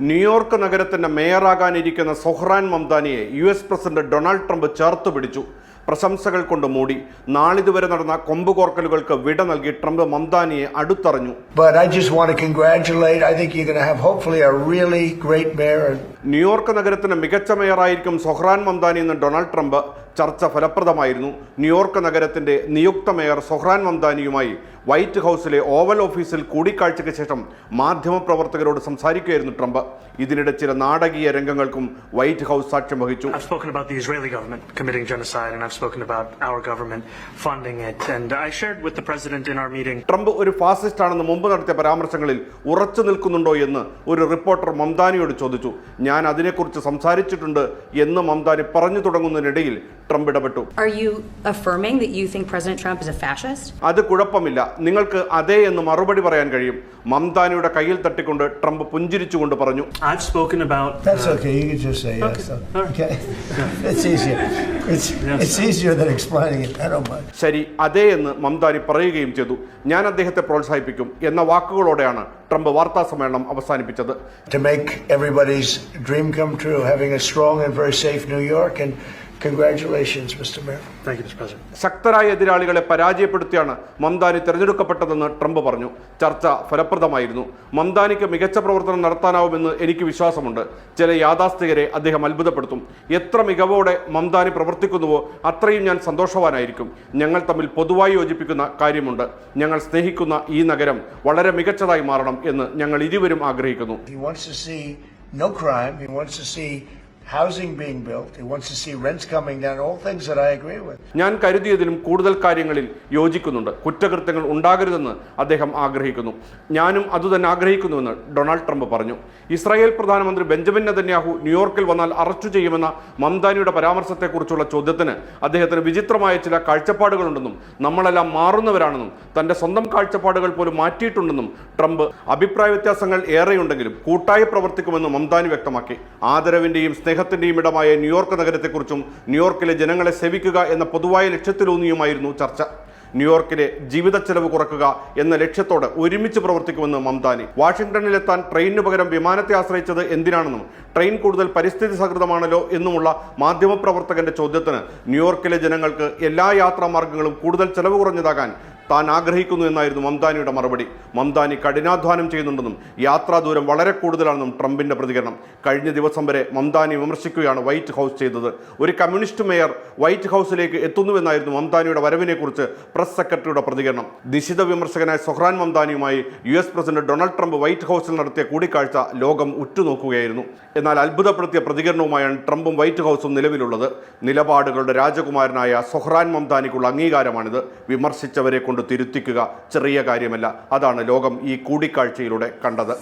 New York നഗരത്തിന്റെ മേയറാകാനിരിക്കുന്ന Zohran മംദാനിയെ U S president Donald Trump ചേർത്ത് പിടിച്ചു. പ്രശംസകൾ കൊണ്ട് മൂടി. നാളിതുവരെ നടന്ന കൊമ്പ് കോർക്കലുകൾക്ക് വിട നൽകി ട്രംപ് മംദാനിയെ അടുത്തറിഞ്ഞു. ന്യൂയോർക്ക് നഗരത്തിന് മികച്ച മേയറായിരിക്കും സൊഹ്റാൻ മംദാനി എന്ന് ഡൊണാൾഡ് ട്രംപ് ചർച്ച ഫലപ്രദമായിരുന്നു. ന്യൂയോർക്ക് നഗരത്തിന്റെ നിയുക്ത മേയർ സൊഹ്റാൻ മംദാനിയുമായി വൈറ്റ് ഹൗസിലെ ഓവൽ ഓഫീസിൽ കൂടിക്കാഴ്ചയ്ക്ക് ശേഷം മാധ്യമപ്രവർത്തകരോട് സംസാരിക്കുകയായിരുന്നു ട്രംപ്. ഇതിനിടെ ചില നാടകീയ രംഗങ്ങൾക്കും വൈറ്റ് ഹൗസ് സാക്ഷ്യം വഹിച്ചു. I've spoken about the Israeli government committing genocide, and I've spoken about our government funding it. And I shared with the president in our meeting. Trump ഒരു ഫാസിസ്റ്റ് ആണെന്ന് മുമ്പ് നടത്തിയ പരാമർശങ്ങളിൽ ഉറച്ചു നിൽക്കുന്നുണ്ടോ എന്ന് ഒരു റിപ്പോർട്ടർ മംദാനിയോട് ചോദിച്ചു. ഞാൻ ഞാൻ അതിനെക്കുറിച്ച് സംസാരിച്ചിട്ടുണ്ട് എന്ന് മംതാരി പറഞ്ഞു തുടങ്ങുന്നതിനിടയിൽ ട്രംപ് ഇടപെട്ടു. അത് കുഴപ്പമില്ല. നിങ്ങൾക്ക് അതേ എന്ന് മറുപടി പറയാൻ കഴിയും. മംതാനിയുടെ കയ്യിൽ തട്ടിക്കൊണ്ട് ട്രംപ് പുഞ്ചിരിച്ചുകൊണ്ട് പറഞ്ഞു. ശരി അതേ എന്ന് മംതാരി പറയുകയും ചെയ്തു. ഞാൻ അദ്ദേഹത്തെ പ്രോത്സാഹിപ്പിക്കും എന്ന വാക്കുകളോടെയാണ് ട്രംപ് വാർത്താ സമ്മേളനം അവസാനിപ്പിച്ചത് To make everybody's dream come true, having a strong and very safe New York. And congratulations, Mr. Mayor. Thank you, Mr. President. ശക്തരായ എതിരാളികളെ പരാജയപ്പെടുത്തിയാണ് മംദാനി തെരഞ്ഞെടുക്കപ്പെട്ടതെന്ന് ട്രംപ് പറഞ്ഞു ചർച്ച ഫലപ്രദമായിരുന്നു മംദാനിക്ക് മികച്ച പ്രവർത്തനം നടത്താനാവുമെന്ന് എനിക്ക് വിശ്വാസമുണ്ട് ചില യാഥാസ്ഥികരെ അദ്ദേഹം അത്ഭുതപ്പെടുത്തും എത്ര മികവോടെ മംദാനി പ്രവർത്തിക്കുന്നുവോ അത്രയും ഞാൻ സന്തോഷവാനായിരിക്കും ഞങ്ങൾ തമ്മിൽ പൊതുവായി യോജിപ്പിക്കുന്ന കാര്യമുണ്ട് ഞങ്ങൾ സ്നേഹിക്കുന്ന ഈ നഗരം വളരെ മികച്ചതായി മാറണം എന്ന് ഞങ്ങൾ ഇരുവരും ആഗ്രഹിക്കുന്നു He wants to see no crime. He wants to see ഞാൻ കരുതിയതിലും കൂടുതൽ കാര്യങ്ങളിൽ യോജിക്കുന്നുണ്ട്. കുറ്റകൃത്യങ്ങൾ ഉണ്ടാകരുതെന്ന് അദ്ദേഹം ആഗ്രഹിക്കുന്നു. ഞാനും അതുതന്നെ ആഗ്രഹിക്കുന്നുവെന്ന് ഡൊണാൾഡ് ട്രംപ് പറഞ്ഞു. ഇസ്രായേൽ പ്രധാനമന്ത്രി ബെഞ്ചമിൻ നെതന്യാഹു ന്യൂയോർക്കിൽ വന്നാൽ അറസ്റ്റ് ചെയ്യുമെന്ന മംദാനിയുടെ പരാമർശത്തെക്കുറിച്ചുള്ള ചോദ്യത്തിന് അദ്ദേഹത്തിന് വിചിത്രമായ ചില കാഴ്ചപ്പാടുകളുണ്ടെന്നും നമ്മളെല്ലാം മാറുന്നവരാണെന്നും തന്റെ സ്വന്തം കാഴ്ചപ്പാടുകൾ പോലും മാറ്റിയിട്ടുണ്ടെന്നും ട്രംപ് അഭിപ്രായ വ്യത്യാസങ്ങൾ ഏറെയുണ്ടെങ്കിലും കൂട്ടായി പ്രവർത്തിക്കുമെന്നും മംദാനി വ്യക്തമാക്കി. ആദരവിന്റെയും സ്നേഹത്തിന്റെയും ഇടമായ ന്യൂയോർക്ക് നഗരത്തെക്കുറിച്ചും ന്യൂയോർക്കിലെ ജനങ്ങളെ സേവിക്കുക എന്ന പൊതുവായ ലക്ഷ്യത്തിലൂന്നിയുമായിരുന്നു ചർച്ച. ന്യൂയോർക്കിലെ ജീവിത ചെലവ് കുറക്കുക എന്ന ലക്ഷ്യത്തോടെ ഒരുമിച്ച് പ്രവർത്തിക്കുമെന്ന് മംദാനി. വാഷിംഗ്ടണിലെത്താൻ ട്രെയിനിന് പകരം വിമാനത്തെ ആശ്രയിച്ചത് എന്തിനാണെന്നും ട്രെയിൻ കൂടുതൽ പരിസ്ഥിതി സഹൃദമാണല്ലോ എന്നുമുള്ള മാധ്യമപ്രവർത്തകന്റെ ചോദ്യത്തിന് ന്യൂയോർക്കിലെ ജനങ്ങൾക്ക് എല്ലാ യാത്രാ മാർഗങ്ങളും കൂടുതൽ ചെലവ് കുറഞ്ഞതാകാൻ താൻ ആഗ്രഹിക്കുന്നു എന്നായിരുന്നു മംദാനിയുടെ മറുപടി. മംദാനി കഠിനാധ്വാനം ചെയ്യുന്നുണ്ടെന്നും യാത്രാ ദൂരം വളരെ കൂടുതലാണെന്നും ട്രംപിന്റെ പ്രതികരണം. കഴിഞ്ഞ ദിവസം വരെ മംദാനി വിമർശിക്കുകയാണ് വൈറ്റ് ഹൗസ് ചെയ്തത്. ഒരു കമ്മ്യൂണിസ്റ്റ് മേയർ വൈറ്റ് ഹൗസിലേക്ക് എത്തുന്നുവെന്നായിരുന്നു മംദാനിയുടെ വരവിനെക്കുറിച്ച് പ്രസ് സെക്രട്ടറിയുടെ പ്രതികരണം. നിശിത വിമർശകനായ Zohran മംദാനിയുമായി U S president Donald Trump white ഹൗസിൽ നടത്തിയ കൂടിക്കാഴ്ച ലോകം ഉറ്റുനോക്കുകയായിരുന്നു. എന്നാൽ അത്ഭുതപ്പെടുത്തിയ പ്രതികരണവുമായാണ് ട്രംപും വൈറ്റ് ഹൗസും നിലവിലുള്ളത്. നിലപാടുകളുടെ രാജകുമാരനായ സൊഹ്റാൻ മംദാനിക്കുള്ള അംഗീകാരമാണിത്. വിമർശിച്ചവരെ കൊണ്ട് തിരുത്തിക്കുക ചെറിയ കാര്യമല്ല. അതാണ് ലോകം ഈ കൂടിക്കാഴ്ചയിലൂടെ കണ്ടത്.